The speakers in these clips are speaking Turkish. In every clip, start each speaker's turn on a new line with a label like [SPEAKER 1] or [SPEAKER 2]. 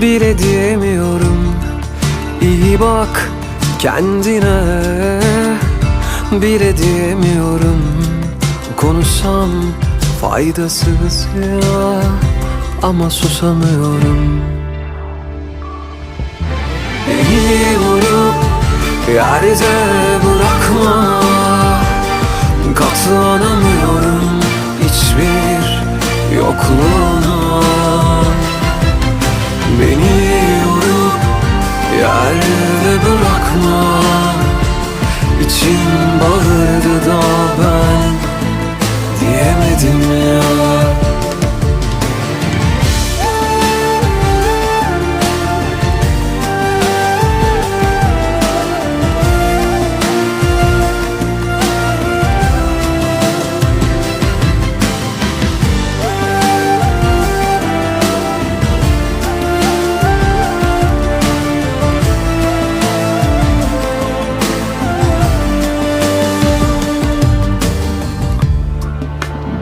[SPEAKER 1] bile diyemiyorum. İyi bak kendine. Bile diyemiyorum. Konuşsam faydasız ya ama susamıyorum. Beni vurup yerde bırakma bırakma İçim bağırdı da ben diyemedim ya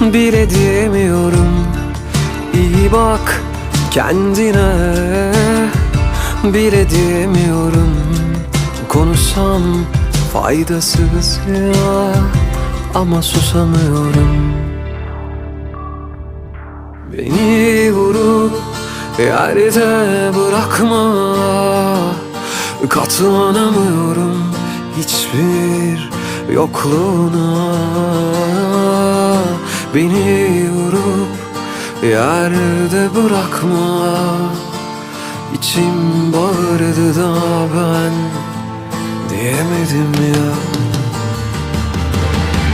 [SPEAKER 1] bile diyemiyorum. İyi bak kendine. Bile diyemiyorum. Konuşsam faydasız ya ama susamıyorum. Beni vurup yerde bırakma. Katlanamıyorum hiçbir yokluğuna Beni vurup yerde bırakma. İçim bağırdı da ben diyemedim ya.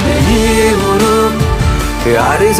[SPEAKER 1] Beni vurup yerde